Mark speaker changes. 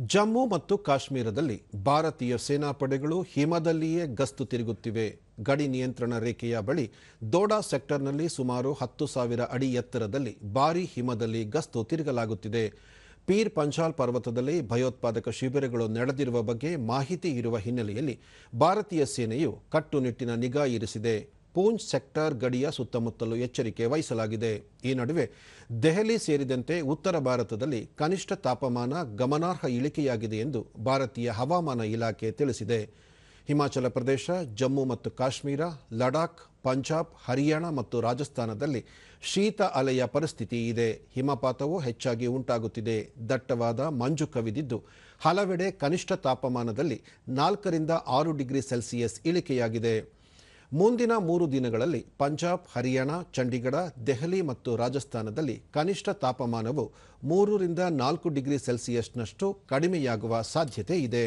Speaker 1: ಜಮ್ಮು ಮತ್ತು ಕಾಶ್ಮೀರದಲ್ಲಿ ಭಾರತೀಯ ಸೇನಾಪಡೆಗಳು ಹಿಮದಲ್ಲಿಯೇ ಗಸ್ತು ತಿರುಗುತ್ತಿವೆ. ಗಡಿ ನಿಯಂತ್ರಣ ರೇಖೆಯ ಬಳಿ ದೋಡಾ ಸೆಕ್ಟರ್ನಲ್ಲಿ ಸುಮಾರು ಹತ್ತು ಸಾವಿರ ಅಡಿ ಎತ್ತರದಲ್ಲಿ ಭಾರೀ ಹಿಮದಲ್ಲಿ ಗಸ್ತು ತಿರುಗಲಾಗುತ್ತಿದೆ. ಪೀರ್ ಪಂಚಾಲ್ ಪರ್ವತದಲ್ಲಿ ಭಯೋತ್ಪಾದಕ ಶಿಬಿರಗಳು ನಡೆದಿರುವ ಬಗ್ಗೆ ಮಾಹಿತಿ ಇರುವ ಹಿನ್ನೆಲೆಯಲ್ಲಿ ಭಾರತೀಯ ಸೇನೆಯು ಕಟ್ಟುನಿಟ್ಟಿನ ನಿಗಾ ಇರಿಸಿದೆ. ಪೂಂಚ್ ಸೆಕ್ಟರ್ ಗಡಿಯ ಸುತ್ತಮುತ್ತಲೂ ಎಚ್ಚರಿಕೆ ವಹಿಸಲಾಗಿದೆ. ಈ ನಡುವೆ ದೆಹಲಿ ಸೇರಿದಂತೆ ಉತ್ತರ ಭಾರತದಲ್ಲಿ ಕನಿಷ್ಠ ತಾಪಮಾನ ಗಮನಾರ್ಹ ಇಳಿಕೆಯಾಗಿದೆ ಎಂದು ಭಾರತೀಯ ಹವಾಮಾನ ಇಲಾಖೆ ತಿಳಿಸಿದೆ. ಹಿಮಾಚಲ ಪ್ರದೇಶ, ಜಮ್ಮು ಮತ್ತು ಕಾಶ್ಮೀರ, ಲಡಾಖ್, ಪಂಜಾಬ್, ಹರಿಯಾಣ ಮತ್ತು ರಾಜಸ್ಥಾನದಲ್ಲಿ ಶೀತ ಅಲೆಯ ಪರಿಸ್ಥಿತಿ ಇದೆ. ಹಿಮಪಾತವು ಹೆಚ್ಚಾಗಿ ಉಂಟಾಗುತ್ತಿದೆ. ದಟ್ಟವಾದ ಮಂಜು ಕವಿದಿದ್ದು, ಹಲವೆಡೆ ಕನಿಷ್ಠ ತಾಪಮಾನದಲ್ಲಿ ನಾಲ್ಕರಿಂದ ಆರು ಡಿಗ್ರಿ ಸೆಲ್ಸಿಯಸ್ ಇಳಿಕೆಯಾಗಿದೆ. ಮುಂದಿನ ಮೂರು ದಿನಗಳಲ್ಲಿ ಪಂಜಾಬ್, ಹರಿಯಾಣ, ಚಂಡೀಗಢ, ದೆಹಲಿ ಮತ್ತು ರಾಜಸ್ಥಾನದಲ್ಲಿ ಕನಿಷ್ಠ ತಾಪಮಾನವು ಮೂರರಿಂದ ನಾಲ್ಕು ಡಿಗ್ರಿ ಸೆಲ್ಸಿಯಸ್ನಷ್ಟು ಕಡಿಮೆಯಾಗುವ ಸಾಧ್ಯತೆ ಇದೆ.